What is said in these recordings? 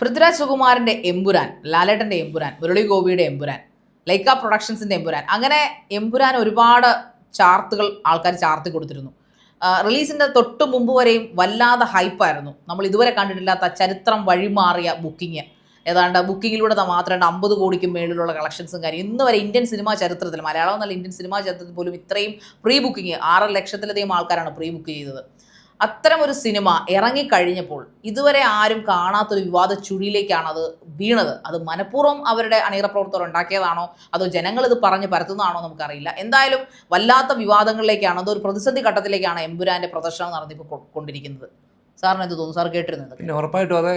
പൃഥ്വിരാജ് സുകുമാറിന്റെ എമ്പുരാൻ ലാലേട്ടന്റെ എമ്പുരാൻ മുരളി ഗോപിയുടെ എമ്പുരാൻ ലൈക്ക പ്രൊഡക്ഷൻസിന്റെ എമ്പുരാൻ അങ്ങനെ എമ്പുരാൻ ഒരുപാട് ചാർത്തുകൾ ആൾക്കാർ ചാർത്തി കൊടുത്തിരുന്നു. റിലീസിന്റെ തൊട്ട് മുമ്പ് വരെയും വല്ലാതെ ഹൈപ്പായിരുന്നു. നമ്മൾ ഇതുവരെ കണ്ടിട്ടില്ലാത്ത ചരിത്രം വഴിമാറിയ ബുക്കിങ് ഏതാണ്ട് ബുക്കിങ്ങിലൂടെ മാത്രം അമ്പത് കോടിക്ക് മേളിലുള്ള കളക്ഷൻസും കാര്യം ഇന്ന് വരെ ഇന്ത്യൻ സിനിമാ ചരിത്രത്തിൽ മലയാളം എന്നുള്ള ഇന്ത്യൻ സിനിമാ ചരിത്രത്തിൽ പോലും ഇത്രയും പ്രീ ബുക്കിംഗ് ആറ് ലക്ഷത്തിലധികം ആൾക്കാരാണ് പ്രീ ബുക്ക് ചെയ്തത്. അത്തരം ഒരു സിനിമ ഇറങ്ങിക്കഴിഞ്ഞപ്പോൾ ഇതുവരെ ആരും കാണാത്തൊരു വിവാദ ചുഴിയിലേക്കാണ് അത് വീണത്. അത് മനഃപൂർവം അവരുടെ അണിയറ പ്രവർത്തകർ ഉണ്ടാക്കിയതാണോ? അതോ ജനങ്ങൾ ഇത് പറഞ്ഞ് പരത്തുന്നതാണോ നമുക്കറിയില്ല. എന്തായാലും വല്ലാത്ത വിവാദങ്ങളിലേക്കാണ് അതൊരു പ്രതിസന്ധി ഘട്ടത്തിലേക്കാണ് എമ്പുരാന്റെ പ്രദർശനം നടന്നിപ്പോൾ കൊണ്ടിരിക്കുന്നത്. സാറിന് എന്ത് തോന്നുന്നു? സാർ കേട്ടിരുന്നത് പിന്നെ ഉറപ്പായിട്ടും അത്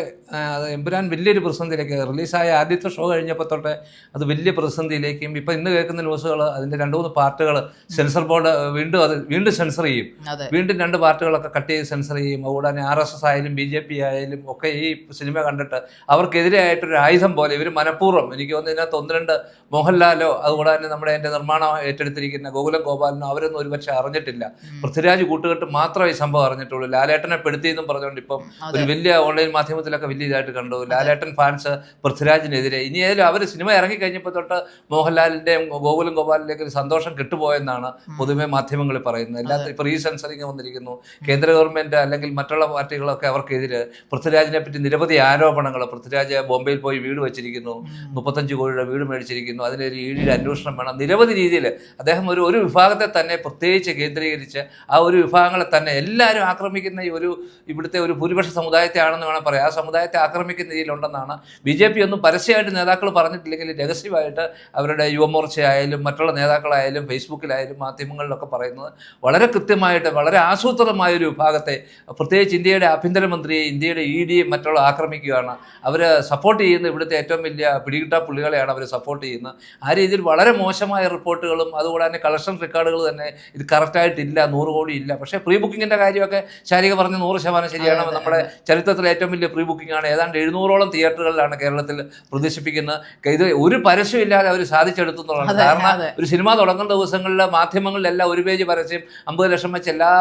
അത് എമ്പുരാൻ വലിയൊരു പ്രതിസന്ധിയിലേക്ക് റിലീസായ ആദ്യത്തെ ഷോ കഴിഞ്ഞപ്പോൾ തൊട്ടേ അത് വലിയ പ്രതിസന്ധിയിലേക്കും ഇപ്പം ഇന്ന് കേൾക്കുന്ന ന്യൂസുകൾ അതിന്റെ രണ്ട് മൂന്ന് പാർട്ടുകൾ സെൻസർ ബോർഡ് വീണ്ടും അത് വീണ്ടും സെൻസർ ചെയ്യും. വീണ്ടും രണ്ട് പാർട്ടുകളൊക്കെ കട്ട് ചെയ്ത് സെൻസർ ചെയ്യും. അതുകൂടാതെ ആർ എസ് എസ് ആയാലും ബി ജെ പി ആയാലും ഒക്കെ ഈ സിനിമ കണ്ടിട്ട് അവർക്കെതിരെയായിട്ടൊരു ആയുധം പോലെ ഇവർ മനഃപൂർവം എനിക്ക് തോന്നുന്നു ഇതിനകത്ത് ഒന്ന് രണ്ട് മോഹൻലാലോ അതുകൂടാതെ തന്നെ നമ്മുടെ എന്റെ നിർമ്മാണം ഏറ്റെടുത്തിരിക്കുന്ന ഗോകുലം ഗോപാലനോ അവരൊന്നും ഒരുപക്ഷെ അറിഞ്ഞിട്ടില്ല. പൃഥ്വിരാജ് കൂട്ടുകെട്ട് മാത്രമേ ഈ സംഭവം അറിഞ്ഞിട്ടുള്ളൂ. ലാലേട്ടനെ പെടുത്തിയെന്നും പറഞ്ഞുകൊണ്ട് ഇപ്പം ഒരു വലിയ ഓൺലൈൻ മാധ്യമത്തിലൊക്കെ വലിയ ഇതായിട്ട് കണ്ടു. ലാലേട്ടൻ ഫാൻസ് പൃഥ്വിരാജിനെതിരെ. ഇനി ഏതായാലും അവർ സിനിമ ഇറങ്ങി കഴിഞ്ഞപ്പോൾ തൊട്ട് മോഹൻലാലിന്റെയും ഗോകുലും ഗോപാലിന്റെയൊക്കെ ഒരു സന്തോഷം കിട്ടുപോയെന്നാണ് പൊതുവെ മാധ്യമങ്ങളിൽ പറയുന്നത്. എല്ലാത്ത ഇപ്പൊ റീസെൻസറിങ് വന്നിരിക്കുന്നു. കേന്ദ്ര ഗവൺമെന്റ് അല്ലെങ്കിൽ മറ്റുള്ള പാർട്ടികളൊക്കെ അവർക്കെതിരെ പൃഥ്വിരാജിനെ പറ്റി നിരവധി ആരോപണങ്ങൾ പൃഥ്വിരാജ് ബോംബെയിൽ പോയി വീട് വെച്ചിരിക്കുന്നു. മുപ്പത്തഞ്ച് കോടിയുടെ വീട് മേടിച്ചിരിക്കുന്നു. അതിനൊരു ഈടിയുടെ അന്വേഷണം വേണം. നിരവധി രീതിയിൽ അദ്ദേഹം ഒരു ഒരു വിഭാഗത്തെ തന്നെ പ്രത്യേകിച്ച് കേന്ദ്രീകരിച്ച് ആ ഒരു വിഭാഗങ്ങളെ തന്നെ എല്ലാവരും ആക്രമിക്കുന്ന ഈ ഒരു ഇവിടുത്തെ ഒരു ഭൂരിപക്ഷ സമുദായത്തെ ആണെന്ന് വേണം പറയാം. ആ സമുദായത്തെ ആക്രമിക്കുന്ന രീതിയിലുണ്ടെന്നാണ് ബി ജെ പി ഒന്നും പരസ്യമായിട്ട് നേതാക്കൾ പറഞ്ഞിട്ടില്ലെങ്കിൽ രഹസ്യമായിട്ട് അവരുടെ യുവമോർച്ചയായാലും മറ്റുള്ള നേതാക്കളായാലും ഫേസ്ബുക്കിലായാലും മാധ്യമങ്ങളിലൊക്കെ പറയുന്നത് വളരെ കൃത്യമായിട്ട് വളരെ ആസൂത്രിതമായ ഒരു വിഭാഗത്തെ പ്രത്യേകിച്ച് ഇന്ത്യയുടെ ആഭ്യന്തരമന്ത്രിയെ ഇന്ത്യയുടെ ഇ ഡിയെ മറ്റുള്ള ആക്രമിക്കുകയാണ്. അവർ സപ്പോർട്ട് ചെയ്യുന്ന ഇവിടുത്തെ ഏറ്റവും വലിയ പിടികിട്ട പുള്ളികളെയാണ് അവർ സപ്പോർട്ട് ചെയ്യുന്നത്. ആ രീതിയിൽ വളരെ മോശമായ റിപ്പോർട്ടുകളും അതുകൂടാതെ കളക്ഷൻ റെക്കോർഡുകൾ തന്നെ ഇത് കറക്റ്റായിട്ടില്ല നൂറ് കോടി ഇല്ല. പക്ഷേ പ്രീ ബുക്കിങ്ങിന്റെ കാര്യമൊക്കെ ശാരിക പറഞ്ഞ് നൂറ് ശതമാനം ശരിയാണ്. അതെ, അതെ, നമ്മുടെ ചരിത്രത്തിലെ ഏറ്റവും വലിയ പ്രീ ബുക്കിംഗ് ആണ്. ഏതാണ്ട് എഴുന്നൂറോളം തിയേറ്ററുകളിലാണ് കേരളത്തിൽ പ്രദർശിപ്പിക്കുന്നത്. ഇത് ഒരു പരസ്യമില്ലാതെ അവർ സാധിച്ചെടുത്തു എന്നുള്ളതാണ് കാരണം ഒരു സിനിമ തുടങ്ങുന്ന ദിവസങ്ങളിൽ മാധ്യമങ്ങളിലെല്ലാം ഒരു പേജ് പരസ്യം അമ്പത് ലക്ഷം വെച്ച് എല്ലാ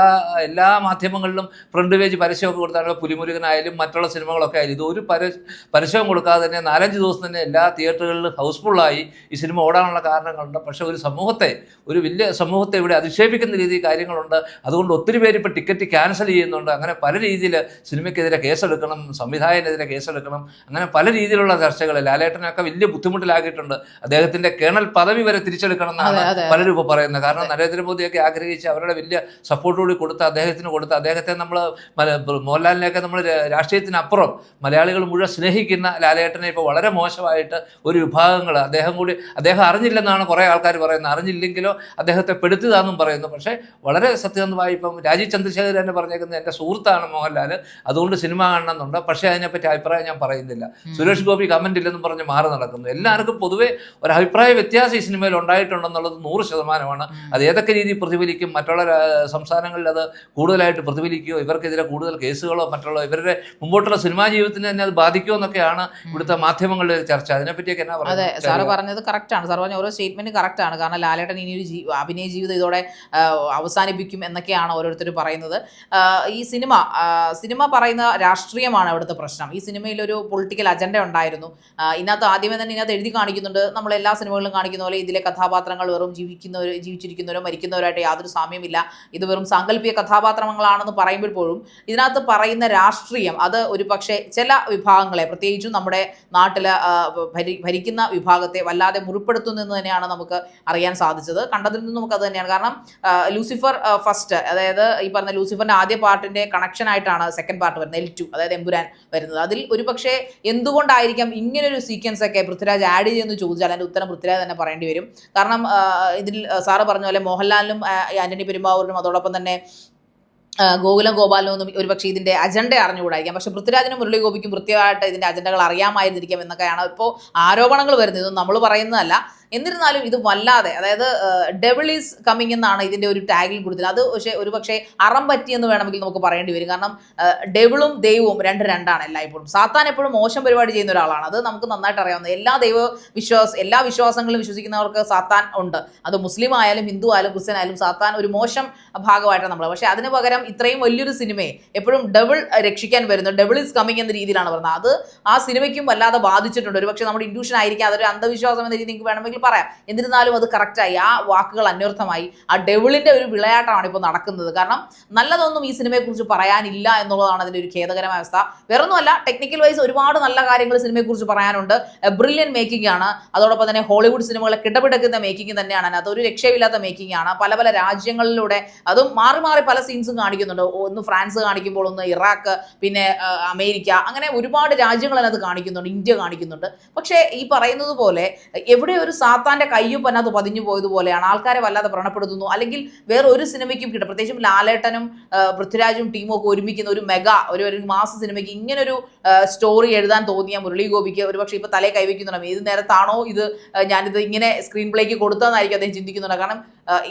എല്ലാ മാധ്യമങ്ങളിലും ഫ്രണ്ട് പേജ് പരസ്യമൊക്കെ കൊടുത്താണ് പുലിമുരുകനായാലും മറ്റുള്ള സിനിമകളൊക്കെ ആയാലും ഇത് ഒരു പര പരസ്യവും കൊടുക്കാതെ തന്നെ നാലഞ്ച് ദിവസം തന്നെ എല്ലാ തിയേറ്ററുകളിലും ഹൗസ്ഫുള്ളായി ഈ സിനിമ ഓടാനുള്ള കാരണങ്ങളുണ്ട്. പക്ഷേ ഒരു സമൂഹത്തെ ഒരു വലിയ സമൂഹത്തെ ഇവിടെ അധിക്ഷേപിക്കുന്ന രീതിയിൽ കാര്യങ്ങളുണ്ട്. അതുകൊണ്ട് ഒത്തിരി പേര് ഇപ്പോൾ ടിക്കറ്റ് ക്യാൻസൽ ചെയ്യുന്നുണ്ട്. അങ്ങനെ പല രീതിയിൽ സിനിമയ്ക്കെതിരെ കേസെടുക്കണം സംവിധായകനെതിരെ കേസെടുക്കണം അങ്ങനെ പല രീതിയിലുള്ള ചർച്ചകൾ ലാലേട്ടനൊക്കെ വലിയ ബുദ്ധിമുട്ടിലാക്കിയിട്ടുണ്ട്. അദ്ദേഹത്തിന്റെ കേണൽ പദവി വരെ തിരിച്ചെടുക്കണം എന്നാണ്. പലരും ഇപ്പോൾ പറയുന്നത്. കാരണം നരേന്ദ്രമോദിയൊക്കെ ആഗ്രഹിച്ച് അവരുടെ വലിയ സപ്പോർട്ടോട് കൊടുത്ത് അദ്ദേഹത്തിന് കൊടുത്ത് അദ്ദേഹത്തെ നമ്മൾ മോഹൻലാലിനെയൊക്കെ നമ്മൾ രാഷ്ട്രീയത്തിനപ്പുറം മലയാളികൾ മുഴുവൻ സ്നേഹിക്കുന്ന ലാലേട്ടനെ ഇപ്പോൾ വളരെ മോശമായിട്ട് ഒരു വിഭാഗങ്ങൾ അദ്ദേഹം കൂടി അദ്ദേഹം അറിഞ്ഞില്ലെന്നാണ് കുറേ ആൾക്കാർ പറയുന്നത്. അറിഞ്ഞില്ലെങ്കിലോ അദ്ദേഹത്തെ പെടുത്തിയതാണെന്നും പറയുന്നു. പക്ഷേ വളരെ സത്യസന്ധമായി ഇപ്പം രാജീവ് ചന്ദ്രശേഖരൻ തന്നെ പറഞ്ഞേക്കുന്നത് എന്റെ സുഹൃത്താണ് മോഹൻലാൽ അതുകൊണ്ട് സിനിമ കാണണമെന്നുണ്ട്. പക്ഷേ അതിനെപ്പറ്റി അഭിപ്രായം ഞാൻ പറയുന്നില്ല. സുരേഷ് ഗോപി കമന്റ് ഇല്ലെന്നും പറഞ്ഞ് മാറി നടക്കുന്നു. എല്ലാവർക്കും പൊതുവെ ഒരു അഭിപ്രായ വ്യത്യാസം ഈ സിനിമയിൽ ഉണ്ടായിട്ടുണ്ടെന്നുള്ളത് നൂറ് ശതമാനമാണ്. അത് ഏതൊക്കെ രീതിയിൽ പ്രതിഫലിക്കും? മറ്റുള്ള സംസ്ഥാനങ്ങളിൽ അത് കൂടുതലായിട്ട് പ്രതിഫലിക്കുകയോ ഇവർക്കെതിരെ കൂടുതൽ കേസുകളോ മറ്റുള്ള ഇവരുടെ മുമ്പോട്ടുള്ള സിനിമാ ജീവിതത്തിന് തന്നെ അത് ബാധിക്കുമോ എന്നൊക്കെയാണ് ഇവിടുത്തെ മാധ്യമങ്ങളുടെ ചർച്ച. അതിനെപ്പറ്റിയൊക്കെ എന്നാ അതെ പറയുന്നത് സാറ് പറഞ്ഞത് കറക്റ്റാണ് സാർ പറഞ്ഞ ഓരോ സ്റ്റേറ്റ്മെന്റ് കറക്റ്റാണ് ആണ്. കാരണം ലാലേട്ടൻ ഇനി ഒരു അഭിനയ ജീവിതം ഇതോടെ അവസാനിപ്പിക്കും എന്നൊക്കെയാണ് ഓരോരുത്തർ പറയുന്നത്. ഈ സിനിമ സിനിമ പറയുന്ന രാഷ്ട്രീയമാണ് അവിടുത്തെ പ്രശ്നം. ഈ സിനിമയിൽ ഒരു പൊളിറ്റിക്കൽ അജണ്ട ഉണ്ടായിരുന്നു ഇതിനകത്ത് ആദ്യമേ തന്നെ ഇതിനകത്ത് എഴുതി കാണിക്കുന്നുണ്ട്. നമ്മൾ എല്ലാ സിനിമകളിലും കാണിക്കുന്ന പോലെ ഇതിലെ കഥാപാത്രങ്ങൾ വെറും ജീവിക്കുന്നവർ ജീവിച്ചിരിക്കുന്നവരോ മരിക്കുന്നവരായിട്ട് യാതൊരു സാമ്യമില്ല ഇത് വെറും സാങ്കല്പിക കഥാപാത്രങ്ങളാണെന്ന് പറയുമ്പോൾ പോലും ഇതിനകത്ത് പറയുന്ന രാഷ്ട്രീയം അത് ഒരു പക്ഷേ ചില വിഭാഗങ്ങളെ പ്രത്യേകിച്ചും നമ്മുടെ നാട്ടിൽ ഭരിക്കുന്ന വിഭാഗത്തെ വല്ലാതെ മുറിപ്പെടുത്തുന്നു എന്ന് തന്നെയാണ് നമുക്ക് അറിയാൻ സാധിച്ചത്. കണ്ടതിൽ നിന്ന് നമുക്ക് അത് തന്നെയാണ്. കാരണം ലൂസിഫർ ഫസ്റ്റ് അതായത് ഈ പറഞ്ഞ ലൂസിഫറിന്റെ ആദ്യ പാർട്ടിന്റെ കണക്ഷൻ ആയിട്ടാണ് സെക്കൻഡ് പാർട്ട് വരുന്നത് എൽ ടു അതായത് എമ്പുരാൻ വരുന്നത്. അതിൽ ഒരു പക്ഷേ എന്തുകൊണ്ടായിരിക്കാം ഇങ്ങനൊരു സീക്വൻസ് ഒക്കെ പൃഥ്വിരാജ് ആഡ് ചെയ്യുമെന്ന് ചോദിച്ചാൽ അതിന്റെ ഉത്തരം പൃഥ്വിരാജ് തന്നെ പറയേണ്ടി വരും. കാരണം ഇതിൽ സാറ് പറഞ്ഞ പോലെ മോഹൻലാലിനും ആന്റണി പെരുമ്പാവൂരിനും അതോടൊപ്പം തന്നെ ഗോകുലം ഗോപാലിനും ഒന്നും ഒരുപക്ഷെ ഇതിന്റെ അജണ്ട അറിഞ്ഞുകൂടായിരിക്കാം. പക്ഷേ പൃഥ്വിരാജിനും മുരളിഗോപിക്കും കൃത്യമായിട്ട് ഇതിന്റെ അജണ്ടകൾ അറിയാമായിരുന്നിരിക്കാം എന്നൊക്കെയാണ് ഇപ്പോൾ ആരോപണങ്ങൾ വരുന്നത്. നമ്മൾ പറയുന്നതല്ല. എന്നിരുന്നാലും ഇത് വല്ലാതെ അതായത് ഡെവിൾ ഈസ് കമ്മിങ് എന്നാണ് ഇതിന്റെ ഒരു ടാഗിൽ കൊടുത്തത് അത് പക്ഷേ ഒരു പക്ഷേ അറം പറ്റിയെന്ന് വേണമെങ്കിൽ നമുക്ക് പറയേണ്ടി വരും. കാരണം ഡെവിളും ദൈവവും രണ്ട് രണ്ടാണ് എല്ലായ്പ്പോഴും. സാത്താൻ എപ്പോഴും മോശം പരിപാടി ചെയ്യുന്ന ഒരാളാണ്. അത് നമുക്ക് നന്നായിട്ട് അറിയാവുന്ന എല്ലാ ദൈവ വിശ്വാസ എല്ലാ വിശ്വാസങ്ങളും വിശ്വസിക്കുന്നവർക്ക് സാത്താൻ ഉണ്ട്. അത് മുസ്ലിം ആയാലും ഹിന്ദു ആയാലും ക്രിസ്ത്യൻ ആയാലും സാത്താൻ ഒരു മോശം ഭാഗമായിട്ടാണ് നമ്മൾ പക്ഷേ അതിന് പകരം ഇത്രയും വലിയൊരു സിനിമയെ എപ്പോഴും ഡബിൾ രക്ഷിക്കാൻ വരുന്നു. ഡബിൾ ഇസ് കമ്മിങ് എന്ന രീതിയിലാണ് പറഞ്ഞത് അത് ആ സിനിമയ്ക്കും വല്ലാതെ ബാധിച്ചിട്ടുണ്ട്. ഒരു പക്ഷേ നമ്മുടെ ഇൻഡ്യൂഷൻ ആയിരിക്കും. അതൊരു അന്ധവിശ്വാസം എന്ന രീതി നിങ്ങൾക്ക് വേണമെങ്കിൽ പറയാം. എന്നിരുന്നാലും അത് കറക്റ്റായി ആ വാക്കുകൾ അന്വർത്ഥമായി. ആ ഡെവിളിന്റെ ഒരു വിളയാട്ടമാണ് ഇപ്പോൾ നടക്കുന്നത്. കാരണം നല്ലതൊന്നും ഈ സിനിമയെക്കുറിച്ച് പറയാനില്ല എന്നുള്ളതാണ് അതിന്റെ ഒരു ഖേദകരമായ അവസ്ഥ. വേറൊന്നുമല്ല ടെക്നിക്കൽ വൈസ് ഒരുപാട് നല്ല കാര്യങ്ങൾ സിനിമയെക്കുറിച്ച് പറയാനുണ്ട്. ബ്രില്യൻ മേക്കിംഗ് ആണ്. അതോടൊപ്പം തന്നെ ഹോളിവുഡ് സിനിമകളെ കിടപിടക്കുന്ന മേക്കിംഗ് തന്നെയാണ്. അതിനകത്ത് ഒരു രക്ഷയില്ലാത്ത മേക്കിംഗ് ആണ്. പല പല രാജ്യങ്ങളിലൂടെ അതും മാറി മാറി പല സീൻസും കാണിക്കുന്നുണ്ട്. ഒന്ന് ഫ്രാൻസ് കാണിക്കുമ്പോൾ ഒന്ന് ഇറാഖ് പിന്നെ അമേരിക്ക. അങ്ങനെ ഒരുപാട് രാജ്യങ്ങൾ അതിനകത്ത് കാണിക്കുന്നുണ്ട്. ഇന്ത്യ കാണിക്കുന്നുണ്ട്. പക്ഷേ ഈ പറയുന്നത് പോലെ എവിടെ ഒരു സാത്താന്റെ കയ്യൊപ്പം അത് പതിഞ്ഞു പോയതുപോലെയാണ്. ആൾക്കാരെ വല്ലാതെ വ്രണപ്പെടുത്തുന്നു. അല്ലെങ്കിൽ വേറെ ഒരു സിനിമയ്ക്കും കിട്ടും. പ്രത്യേകിച്ചും ലാലേട്ടനും പൃഥ്വിരാജും ടീമും ഒക്കെ ഒരുമിക്കുന്ന ഒരു മെഗാ ഒരു ഒരു മാസ സിനിമയ്ക്ക് ഇങ്ങനൊരു സ്റ്റോറി എഴുതാൻ തോന്നിയ മുരളി ഗോപിക്ക് ഒരുപക്ഷെ ഇപ്പൊ തലേ കൈവയ്ക്കുന്നുണ്ടാവും. ഏത് നേരത്താണോ ഇത് ഞാനിത് ഇങ്ങനെ സ്ക്രീൻ പ്ലേക്ക് കൊടുത്തതെന്നായിരിക്കും അദ്ദേഹം ചിന്തിക്കുന്നുണ്ട് കാരണം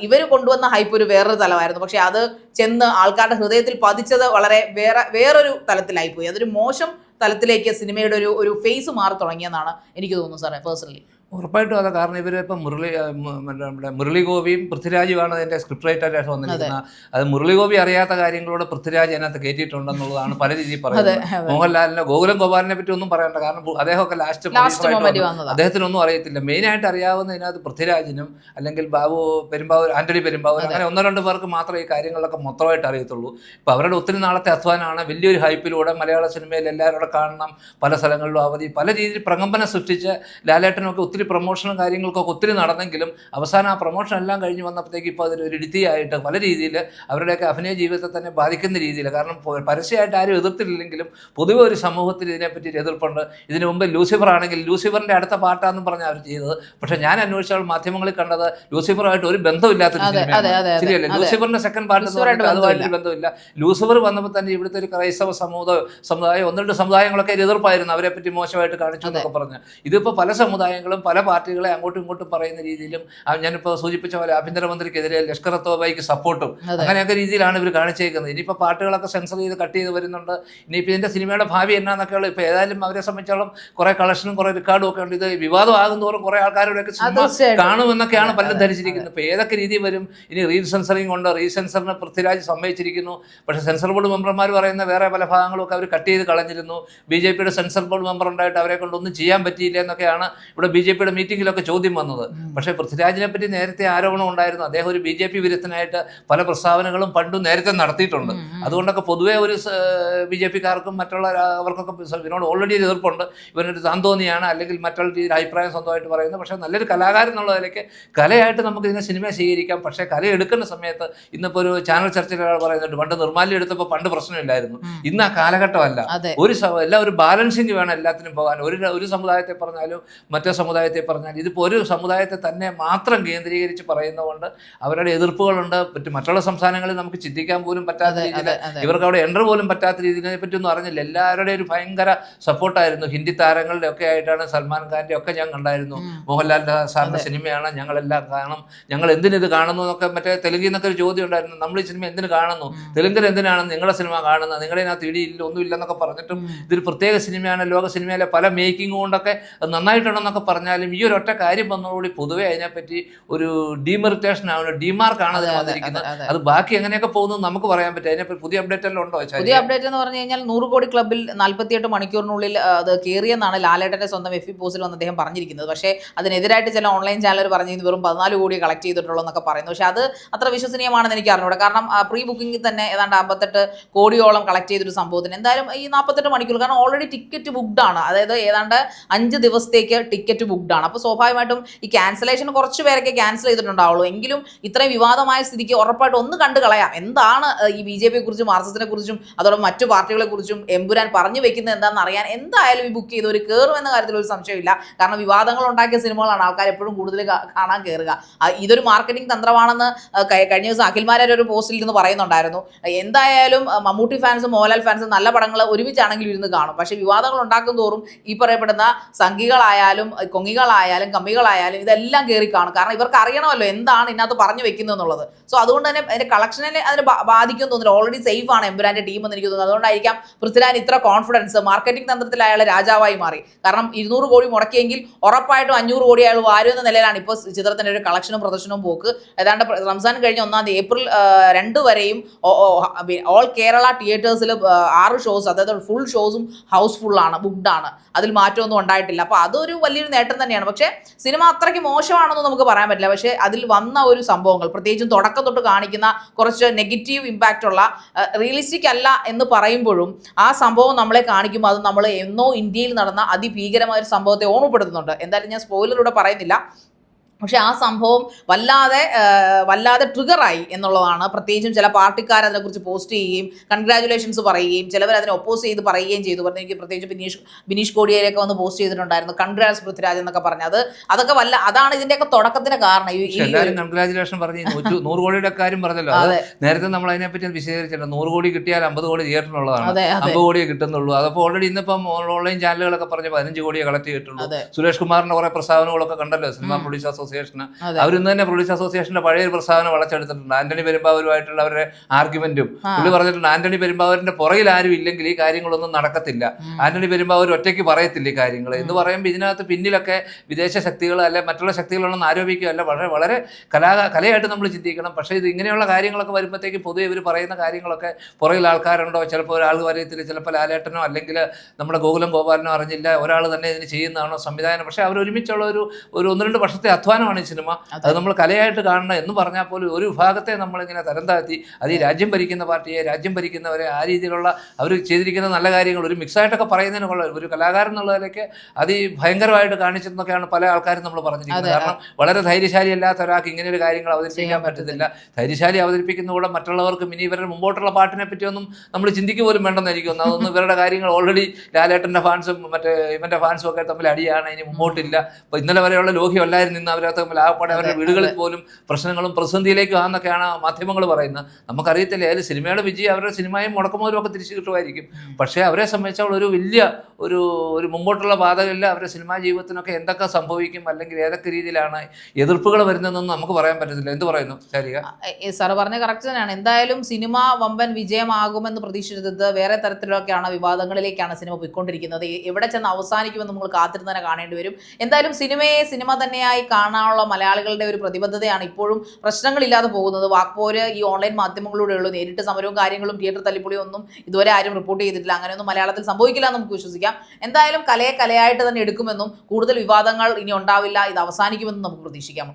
ഇവർ കൊണ്ടുവന്ന ഹൈപ്പ് ഒരു വേറൊരു തലമായിരുന്നു. പക്ഷെ അത് ചെന്ന് ആൾക്കാരുടെ ഹൃദയത്തിൽ പതിച്ചത് വളരെ വേറെ വേറൊരു തലത്തിലായിപ്പോയി. അതൊരു മോശം തലത്തിലേക്ക് സിനിമയുടെ ഒരു ഒരു ഫേസ് മാറി തുടങ്ങിയെന്നാണ് എനിക്ക് തോന്നുന്നത് സാറേ പേഴ്സണലി ഉറപ്പായിട്ടും അതെ കാരണം ഇവർ ഇപ്പം മുരളി മറ്റേ നമ്മുടെ മുരളി ഗോപിയും പൃഥ്വിരാജുമാണ് അതിന്റെ സ്ക്രിപ്റ്റ് റൈറ്ററായിട്ട് വന്നിരിക്കുന്നത്. അത്. മുരളി ഗോപി അറിയാത്ത കാര്യങ്ങളോട് പൃഥ്വിരാജ് അതിനകത്ത് കയറ്റിയിട്ടുണ്ടെന്നുള്ളതാണ് പല രീതിയിൽ പറയുന്നത്. മോഹൻലാലിനെ ഗോകുലം ഗോപാലിനെ പറ്റി ഒന്നും പറയണ്ട. കാരണം അദ്ദേഹമൊക്കെ ലാസ്റ്റ് അദ്ദേഹത്തിനൊന്നും അറിയത്തില്ല. മെയിനായിട്ട് അറിയാവുന്ന ഇതിനകത്ത് പൃഥ്വിരാജിനും അല്ലെങ്കിൽ ബാബു പെരുമ്പാവൂർ ആന്റണി പെരുമ്പാവൂർ അങ്ങനെ ഒന്നോ രണ്ടോ പേർക്ക് മാത്രമേ ഈ കാര്യങ്ങളൊക്കെ മൊത്തമായിട്ട് അറിയത്തുള്ളൂ. ഇപ്പം അവരുടെ ഒത്തിരി നാളത്തെ അധ്വാനമാണ് വലിയൊരു ഹൈപ്പിലൂടെ മലയാള സിനിമയിൽ എല്ലാവരും കാണണം. പല സ്ഥലങ്ങളിലും അവധി പല രീതിയിൽ പ്രകമ്പനം സൃഷ്ടിച്ച് ലാലേട്ടനൊക്കെ ഒത്തിരി പ്രൊമോഷനും കാര്യങ്ങൾക്കൊക്കെ ഒത്തിരി നടന്നെങ്കിലും അവസാനം ആ പ്രൊമോഷൻ എല്ലാം കഴിഞ്ഞ് വന്നപ്പോഴത്തേക്ക് ഇപ്പോൾ അതിലൊരു ഇടുത്തിയായിട്ട് പല രീതിയിൽ അവരുടെയൊക്കെ അഭിനയ ജീവിതത്തെ തന്നെ ബാധിക്കുന്ന രീതിയിൽ. കാരണം പരസ്യമായിട്ട് ആരും എതിർത്തില്ലെങ്കിലും പൊതുവെ ഒരു സമൂഹത്തിൽ ഇതിനെപ്പറ്റി ഒരു എതിർപ്പുണ്ട്. ഇതിനു മുമ്പ് ലൂസിഫർ ആണെങ്കിൽ ലൂസിഫറിന്റെ അടുത്ത പാട്ടാണെന്ന് പറഞ്ഞ അവർ ചെയ്തത്. പക്ഷെ ഞാൻ അന്വേഷിച്ചാൽ മാധ്യമങ്ങളിൽ കണ്ടത് ലൂസിഫറുമായിട്ട് ഒരു ബന്ധമില്ലാത്ത ശരിയല്ലേ? ലൂസിഫറിന്റെ സെക്കൻഡ് പാർട്ട് അതുമായിട്ട് ബന്ധമില്ല. ലൂസിഫർ വന്നപ്പോൾ തന്നെ ഇവിടുത്തെ ഒരു ക്രൈസ്തവ സമൂഹ സമുദായം ഒന്ന് രണ്ട് സമുദായങ്ങളൊക്കെ എതിർപ്പായിരുന്നു. അവരെ പറ്റി മോശമായിട്ട് കാണിച്ചു എന്നൊക്കെ പറഞ്ഞ്. ഇതിപ്പോൾ പല സമുദായങ്ങളും പല പാർട്ടികളെ അങ്ങോട്ടും ഇങ്ങോട്ടും പറയുന്ന രീതിയിലും ഞാനിപ്പോൾ സൂചിപ്പിച്ച പോലെ ആഭ്യന്തരമന്ത്രിക്കെതിരെ ലഷ്കർ തോബയ്ക്ക് സപ്പോർട്ടും. അങ്ങനെയൊക്കെ രീതിയിലാണ് ഇവർ കാണിച്ചേക്കുന്നത്. ഇനിയിപ്പോൾ പാട്ടുകളൊക്കെ സെൻസർ ചെയ്ത് കട്ട് ചെയ്ത് വരുന്നുണ്ട്. ഇനിയിപ്പോൾ ഇതിന്റെ സിനിമയുടെ ഭാവി എന്നാന്നൊക്കെയുള്ള ഇപ്പോൾ ഏതായാലും അവരെ സംബന്ധിച്ചോളം കുറേ കളക്ഷനും കുറേ റെക്കോർഡും ഒക്കെ ഉണ്ട്. ഇത് വിവാദം ആകുന്നതോറും കുറേ ആൾക്കാരോടൊക്കെ സിനിമ കാണുമെന്നൊക്കെയാണ് പലരും ധരിച്ചിരിക്കുന്നത്. ഇപ്പോൾ ഏതൊക്കെ രീതി വരും? ഇനി റീ സെൻസറിങ് ഉണ്ട്. റീ സെൻസറിന് പൃഥ്വിരാജ് സമ്മതിച്ചിരിക്കുന്നു. പക്ഷേ സെൻസർ ബോർഡ് മെമ്പർമാർ പറയുന്ന വേറെ പല ഭാഗങ്ങളും ഒക്കെ അവർ കട്ട് ചെയ്ത് കളഞ്ഞിരുന്നു. ബി ജെ പിയുടെ സെൻസർ ബോർഡ് മെമ്പർ ഉണ്ടായിട്ട് അവരെ കൊണ്ട് ഒന്നും ചെയ്യാൻ പറ്റിയില്ല എന്നൊക്കെയാണ് ഇവിടെ ബി ജെ പിയുടെ മീറ്റിങ്ങിലൊക്കെ ചോദ്യം വന്നത്. പക്ഷേ പൃഥ്വിരാജിനെ പറ്റി നേരത്തെ ആരോപണം ഉണ്ടായിരുന്നു. അദ്ദേഹം ഒരു ബി ജെ പി വിരുദ്ധനായിട്ട് പല പ്രസ്താവനകളും പണ്ടും നേരത്തെ നടത്തിയിട്ടുണ്ട്. അതുകൊണ്ടൊക്കെ പൊതുവേ ഒരു ബി ജെ പിക്കാർക്കും മറ്റുള്ള അവർക്കൊക്കെ ഇവനോട് ഓൾറെഡി ഒരു എതിർപ്പുണ്ട്. ഇവനൊരു താന്തോന്നിയാണ് അല്ലെങ്കിൽ മറ്റുള്ള രീതിയിൽ അഭിപ്രായം സ്വന്തമായിട്ട് പറയുന്നത്. പക്ഷേ നല്ലൊരു കലാകാരൻ എന്നുള്ള നിലയ്ക്ക് കലയായിട്ട് നമുക്ക് ഇതിനെ സിനിമ സ്വീകരിക്കാം. പക്ഷേ കല എടുക്കുന്ന സമയത്ത് ഇന്നിപ്പോൾ ഒരു ചാനൽ ചർച്ചയിൽ ഒരാൾ പറയുന്നുണ്ട് പണ്ട് നിർമ്മാല്യം എടുത്തപ്പോൾ പണ്ട് പ്രശ്നമില്ലായിരുന്നു. ഇന്ന് ആ കാലഘട്ടമല്ല. ഒരു എല്ലാം ഒരു ബാലൻസിങ് വേണം എല്ലാത്തിനും പോകാൻ. ഒരു ഒരു സമുദായത്തെ പറഞ്ഞാലും മറ്റേ സമുദായത്തെ പറഞ്ഞാലും ഇതിപ്പോൾ ഒരു സമുദായത്തെ തന്നെ മാത്രം കേന്ദ്രീകരിച്ച് പറയുന്നതുകൊണ്ട് അവരുടെ എതിർപ്പുകളുണ്ട്. മറ്റ് മറ്റുള്ള സംസ്ഥാനങ്ങളിൽ നമുക്ക് ചിന്തിക്കാൻ പോലും പറ്റാത്ത രീതിയിൽ ഇവർക്ക് അവിടെ എന്റർ പോലും പറ്റാത്ത രീതിയിനെ പറ്റിയൊന്നും അറിഞ്ഞില്ല. എല്ലാവരുടെയും ഒരു ഭയങ്കര സപ്പോർട്ടായിരുന്നു ഹിന്ദി താരങ്ങളുടെ ഒക്കെ ആയിട്ടാണ് സൽമാൻ ഖാന്റെ ഒക്കെ ഞാൻ കണ്ടായിരുന്നു. മോഹൻലാൽ അതെ. സിനിമയാണ് ഞങ്ങളെല്ലാം കാണും. ഞങ്ങൾ എന്തിനിത് കാണുന്നു എന്നൊക്കെ മറ്റേ തെലുങ്കിൽ നിന്നൊക്കെ ഒരു ചോദ്യം ഉണ്ടായിരുന്നു. നമ്മൾ ഈ സിനിമ എന്തിനു കാണുന്നു. തെലുങ്കിൽ എന്തിനാണ് നിങ്ങളുടെ സിനിമ കാണുന്നത്? നിങ്ങളുടെ ഇതിനകത്ത് ഇടിയില്ല ഒന്നുമില്ലെന്നൊക്കെ പറഞ്ഞിട്ടും. ഇതൊരു പ്രത്യേക സിനിമയാണ്. ലോക സിനിമയിലെ പല മേക്കിംഗ് കൊണ്ടൊക്കെ നന്നായിട്ടുണ്ടെന്നൊക്കെ പറഞ്ഞാലും ഈ ഒരു ഒറ്റ കാര്യം വന്നതോടുകൂടി പൊതുവെ അതിനെപ്പറ്റി ഒരു ഡീമെറിറ്റേഷൻ ആണ് ഡിമാർക്ക് ആണ് അതിന് വന്നിരിക്കുന്നത്. അത് ബാക്കി എങ്ങനെയൊക്കെ പോകുന്നു നമുക്ക് പറയാൻ പറ്റും. അതിനെപ്പറ്റി പുതിയ അപ്ഡേറ്റ് എല്ലാം ഉണ്ടോ പുതിയ അപ്ഡേറ്റ് എന്ന് പറഞ്ഞു കഴിഞ്ഞാൽ നൂറ് കോടി ക്ലബിൽ നാൽപ്പത്തിയെട്ട് മണിക്കൂറിനുള്ളിൽ അത് കയറിയെന്നാണ് ലാലേട്ടന്റെ സ്വന്തം എഫ് പോസ്റ്റിൽ വന്ന് അദ്ദേഹം പറഞ്ഞിരിക്കുന്നത്. പക്ഷേ അതിനെതിരായിട്ട് ചില ഓൺലൈൻ ചാനൽ പറഞ്ഞിരുന്നു വെറും പതിനാല് കോടി കളക്ട് ചെയ്തിട്ടുള്ളൂ എന്നൊക്കെ പറയുന്നു. പക്ഷേ അത് അത്ര വിശ്വസനീയമാണെന്ന് എനിക്ക് അറിഞ്ഞൂടെ. കാരണം പ്രീ ബുക്കിംഗിൽ തന്നെ ഏതാണ്ട് അമ്പത്തെട്ട് കോടിയോളം കളക്ട് ചെയ്തൊരു സംഭവത്തിന്. എന്തായാലും ഈ നാൽപ്പത്തെട്ട് മണിക്കൂർ കാരണം ഓൾറെഡി ടിക്കറ്റ് ബുക്ക്ഡ് ആണ്. അതായത് ഏതാണ്ട് അഞ്ച് ദിവസത്തേക്ക് ടിക്കറ്റ് ബുക്ക്ഡ് ആണ്. അപ്പോൾ സ്വാഭാവികമായിട്ടും ഈ ക്യാൻസലേഷൻ കുറച്ച് പേരൊക്കെ ക്യാൻസൽ ചെയ്തിട്ടുണ്ടാവുള്ളൂ. എങ്കിലും ഇത്രയും വിവാദമായ സ്ഥിതിക്ക് ഉറപ്പായിട്ട് ഒന്ന് കണ്ടു കളയാം. എന്താണ് ഈ ബി ജെ പിയെ കുറിച്ചും ആർ എസ് എസിനെ കുറിച്ചും അതോടൊപ്പം മറ്റു പാർട്ടികളെ കുറിച്ചും എമ്പുരാൻ പറഞ്ഞു വെക്കുന്നത് എന്താണെന്ന് അറിയാൻ എന്തായാലും ഈ ബുക്ക് ചെയ്തവർ കയറും എന്ന കാര്യത്തിൽ ഒരു സംശയമില്ല. കാരണം വിവാദങ്ങൾ ഉണ്ടാക്കിയ സിനിമകളാണ് ആൾക്കാർ എപ്പോഴും കൂടുതൽ കാണാൻ കയറുക ഇതൊരു മാർക്കറ്റിംഗ് തന്ത്രമാണെന്ന് കഴിഞ്ഞ ദിവസം അഖിൽമാരെ ഒരു പോസ്റ്റിൽ നിന്ന് പറയുന്നുണ്ടായിരുന്നു. എന്തായാലും മമ്മൂട്ടി ഫാൻസും മോഹൻലാൽ ഫാൻസും നല്ല പടങ്ങൾ ഒരുമിച്ചാണെങ്കിലും ഇരുന്ന് കാണും. പക്ഷേ വിവാദങ്ങൾ ഉണ്ടാക്കും തോറും ഈ പറയപ്പെടുന്ന സംഘികളായാലും കൊങ്ങികൾ ഭംഗികളായാലും കമ്മികളായാലും ഇതെല്ലാം കയറി കാണും. കാരണം ഇവർക്ക് അറിയണമല്ലോ എന്താണ് ഇതിനകത്ത് പറഞ്ഞു വെക്കുന്നത് എന്നുള്ളത്. സോ അതുകൊണ്ട് തന്നെ അതിന്റെ കളക്ഷനെ അതിന് ബാധിക്കും തോന്നുന്നു ഓൾറെഡി സേഫ് ആണ് എംബുരാന്റെ ടീം എന്ന് എനിക്ക് തോന്നുന്നത്. അതുകൊണ്ടായിരിക്കാം പൃഥ്വിരാജ് ഇത്ര കോൺഫിഡൻസ് മാർക്കറ്റിംഗ് തന്ത്രത്തിൽ അയാൾ രാജാവായി മാറി. കാരണം ഇരുന്നൂറ് കോടി മുടക്കിയെങ്കിൽ ഉറപ്പായിട്ടും അഞ്ഞൂറ് കോടി അയാൾ വാരുമെന്ന നിലയിലാണ് ഇപ്പോൾ ചിത്രത്തിന്റെ ഒരു കളക്ഷനും പ്രദർശനവും പോക്ക്. ഏതാണ്ട് റംസാൻ കഴിഞ്ഞ ഒന്നാം തീയതി ഏപ്രിൽ രണ്ട് വരെയും ഓൾ കേരള തിയേറ്റേഴ്സിൽ ആറ് ഷോസ് അതായത് ഫുൾ ഷോസും ഹൗസ്ഫുൾ ആണ് ബുക്ക്ഡ് ആണ്. അതിൽ മാറ്റമൊന്നും ഉണ്ടായിട്ടില്ല. അപ്പോൾ അതൊരു വലിയൊരു നേട്ടം തന്നെയാണ്. പക്ഷേ സിനിമ അത്രയ്ക്ക് മോശമാണെന്ന് നമുക്ക് പറയാൻ പറ്റില്ല. പക്ഷേ അതിൽ വന്ന ഒരു സംഭവങ്ങൾ പ്രത്യേകിച്ചും തുടക്കം തൊട്ട് കാണിക്കുന്ന കുറച്ച് നെഗറ്റീവ് ഇമ്പാക്റ്റ് ഉള്ള റിയലിസ്റ്റിക് അല്ല എന്ന് പറയുമ്പോഴും ആ സംഭവം നമ്മളെ കാണിക്കുമ്പോൾ അത് നമ്മൾ എന്നോ ഇന്ത്യയിൽ നടന്ന അതിഭീകരമായ ഒരു സംഭവത്തെ ഓർമ്മപ്പെടുത്തുന്നുണ്ട്. എന്തായാലും ഞാൻ സ്പോയിലറിലൂടെ പറയുന്നില്ല. പക്ഷെ ആ സംഭവം വല്ലാതെ വല്ലാതെ ട്രിഗറായി എന്നുള്ളതാണ്. പ്രത്യേകിച്ചും ചില പാർട്ടിക്കാർ അതിനെക്കുറിച്ച് പോസ്റ്റ് ചെയ്യുകയും കൺഗ്രാജുലേഷൻസ് പറയുകയും ചിലവർ അതിനെ ഒപ്പോസ് ചെയ്ത് പറയുകയും ചെയ്തു. പറഞ്ഞു എനിക്ക് പ്രത്യേകിച്ച് ബിനീഷ് ബിനീഷ് കോടിയേരിയൊക്കെ വന്ന് പോസ്റ്റ് ചെയ്തിട്ടുണ്ടായിരുന്നു. കൺഗ്രാസ് പൃഥ്വിരാജ് എന്നൊക്കെ പറഞ്ഞു. അത് അതൊക്കെ വല്ല അതാണ് ഇതിന്റെയൊക്കെ തുടക്കത്തിന് കാരണം. എല്ലാവരും കൺഗ്രാചുലേഷൻ പറഞ്ഞു നൂറ്റു നൂറ് കോടിയുടെ കാര്യം പറഞ്ഞല്ലോ. അത് നേരത്തെ നമ്മൾ അതിനെപ്പറ്റി പറ്റി വിശദീകരിച്ചല്ലോ നൂറ് കോടി കിട്ടിയാൽ അമ്പത് കോടി തിയേറ്ററിനുള്ളതാണ് അമ്പത് കോടിയെ കിട്ടുന്നുള്ളൂ. അതപ്പോൾ ഓൾറെഡി ഇന്നിപ്പം ഓൺലൈൻ ചാനലുകളൊക്കെ പറഞ്ഞ് പതിനഞ്ച് കോടിയെ കളക്ട് ചെയ്തിട്ടുള്ളൂ. സുരേഷ് കുമാറിന്റെ കുറെ പ്രസ്താവനകളൊക്കെ കണ്ടല്ലോ. സിനിമ പ്രൊഡ്യൂസ് അസോസിയേഷന് അവരിന്ന് തന്നെ പ്രൊഡ്യൂസ് അസോസിയേഷന്റെ പഴയ ഒരു പ്രസ്താവന വളച്ചെടുത്തിട്ടുണ്ട്. ആന്റണി പെരുമ്പാവൂരുമായിട്ടുള്ള അവരുടെ ആർഗ്യുമെന്റും. പുള്ളി പറഞ്ഞിട്ടുണ്ട് ആന്റണി പെരുമ്പാവൂരിന്റെ പുറകിൽ ആരും ഇല്ലെങ്കിൽ ഈ കാര്യങ്ങളൊന്നും നടക്കത്തില്ല. ആന്റണി പെരുമ്പാവൂർ ഒറ്റയ്ക്ക് പറയത്തില്ല ഈ കാര്യങ്ങൾ എന്ന് പറയുമ്പോൾ ഇതിനകത്ത് പിന്നിലൊക്കെ വിദേശ ശക്തികൾ അല്ലെ മറ്റുള്ള ശക്തികളുണ്ടെന്ന് ആരോപിക്കുകയല്ല വളരെ വളരെ കലാ കലയായിട്ട് നമ്മൾ ചിന്തിക്കണം. പക്ഷേ ഇത് ഇങ്ങനെയുള്ള കാര്യങ്ങളൊക്കെ വരുമ്പോഴത്തേക്ക് പൊതുവെ ഇവർ പറയുന്ന കാര്യങ്ങളൊക്കെ പുറകിൽ ആൾക്കാരുണ്ടോ? ചിലപ്പോൾ ഒരാൾ പറയത്തില്ല ചിലപ്പോൾ ലാലേട്ടനോ അല്ലെങ്കിൽ നമ്മുടെ ഗോകുലം ഗോപാലനോ അറിഞ്ഞില്ല. ഒരാൾ തന്നെ ഇതിന് ചെയ്യുന്നതാണോ സംവിധാനം? പക്ഷേ അവർ ഒരുമിച്ചുള്ള ഒരു ഒരു ഒന്ന് രണ്ട് വർഷത്തെ അധ്വാനമാണ് ഈ സിനിമ. അതെ. നമ്മൾ കലയായിട്ട് കാണണം എന്ന് പറഞ്ഞാൽ പോലും ഒരു വിഭാഗത്തെ നമ്മളിങ്ങനെ തരം താഴ്ത്തി അത് ഈ രാജ്യം ഭരിക്കുന്ന പാർട്ടിയെ രാജ്യം ഭരിക്കുന്നവരെ ആ രീതിയിലുള്ള അവർ ചെയ്തിരിക്കുന്ന നല്ല കാര്യങ്ങൾ ഒരു മിക്സായിട്ടൊക്കെ പറയുന്നതിന് കൊള്ളാം. ഒരു കലാകാരൻ എന്നുള്ള നിലയ്ക്ക് അത് ഈ ഭയങ്കരമായിട്ട് കാണിച്ചെന്നൊക്കെയാണ് പല ആൾക്കാരും നമ്മൾ പറഞ്ഞിരിക്കുന്നത്. കാരണം വളരെ ധൈര്യശാലി അല്ലാത്ത ഒരാൾക്ക് ഇങ്ങനെ ഒരു കാര്യങ്ങൾ അവതരിപ്പിക്കാൻ പറ്റത്തില്ല. ധൈര്യശാലി അവതരിപ്പിക്കുന്നതുകൂടെ മറ്റുള്ളവർക്ക് ഇനി ഇവരുടെ മുമ്പോട്ടുള്ള പാട്ടിനെ പറ്റിയൊന്നും നമ്മൾ ചിന്തിക്കുക പോലും വേണ്ടെന്ന് എനിക്ക് തോന്നുന്നു അതൊന്നും ഇവരുടെ കാര്യങ്ങൾ ഓൾറെഡി ലാലേട്ടന്റെ ഫാൻസും മറ്റേ ഇവന്റെ ഫാൻസും ഒക്കെ തമ്മിൽ അടിയാണ് ഇനി മുമ്പോട്ടില്ല. ഇന്നലെ വരെയുള്ള ലോഹ്യമല്ലായിരുന്നു ഇന്ന് അവരകത്ത് തമ്മിൽ ആകപ്പാടെ അവരുടെ വീടുകളിൽ പോലും പ്രശ്നങ്ങളും പ്രതിസന്ധിയിലേക്ക് ആണെന്നൊക്കെയാണ് മാധ്യമങ്ങൾ പറയുന്നത്. നമുക്കറിയത്തില്ല ഏത് സിനിമയുടെ വിജയം അവരുടെ സിനിമയും മുടക്കമോരും ഒക്കെ തിരിച്ചു കിട്ടുമായിരിക്കും. പക്ഷേ അവരെ സംബന്ധിച്ചോളം ഒരു വലിയ ഒരു ഒരു മുമ്പോട്ടുള്ള പാതകളിൽ അവരുടെ സിനിമാ ജീവിതത്തിനൊക്കെ എന്തൊക്കെ സംഭവിക്കും അല്ലെങ്കിൽ ഏതൊക്കെ രീതിയിലാണ് എതിർപ്പുകൾ വരുന്നതെന്നൊന്നും നമുക്ക് പറയാൻ പറ്റത്തില്ല. എന്ത് പറയുന്നു ശരിക? സാർ പറഞ്ഞ കറക്റ്റ് തന്നെയാണ്. എന്തായാലും സിനിമ വമ്പൻ വിജയമാകുമെന്ന് പ്രതീക്ഷിച്ചത് വേറെ തരത്തിലൊക്കെയാണ് വിവാദങ്ങളിലേക്കാണ് സിനിമ പോയിക്കൊണ്ടിരിക്കുന്നത്. എവിടെ ചെന്ന് അവസാനിക്കുമെന്ന് നമ്മൾ കാത്തിരുന്ന് തന്നെ കാണേണ്ടി വരും. എന്തായാലും സിനിമയെ സിനിമ തന്നെയായി കാണാനുള്ള മലയാളികളുടെ ഒരു പ്രതിബദ്ധതയാണ് ഇപ്പോഴും പ്രശ്നങ്ങളില്ലാതെ പോകുന്നത്. വാക്പോര് ഈ ഓൺലൈൻ മാധ്യമങ്ങളിലൂടെ ഉള്ളൂ നേരിട്ട് സമരവും കാര്യങ്ങളും തിയേറ്റർ തല്ലിപ്പൊളിയും ഒന്നും ഇതുവരെ ആരും റിപ്പോർട്ട് ചെയ്തിട്ടില്ല. അങ്ങനെയൊന്നും മലയാളത്തിൽ സംഭവിക്കില്ല എന്ന് നമുക്ക് വിശ്വസിക്കാം. എന്തായാലും കലയെ കലയായിട്ട് തന്നെ എടുക്കുമെന്നും കൂടുതൽ വിവാദങ്ങൾ ഇനി ഉണ്ടാവില്ല ഇത് അവസാനിക്കുമെന്നും നമുക്ക് പ്രതീക്ഷിക്കാം.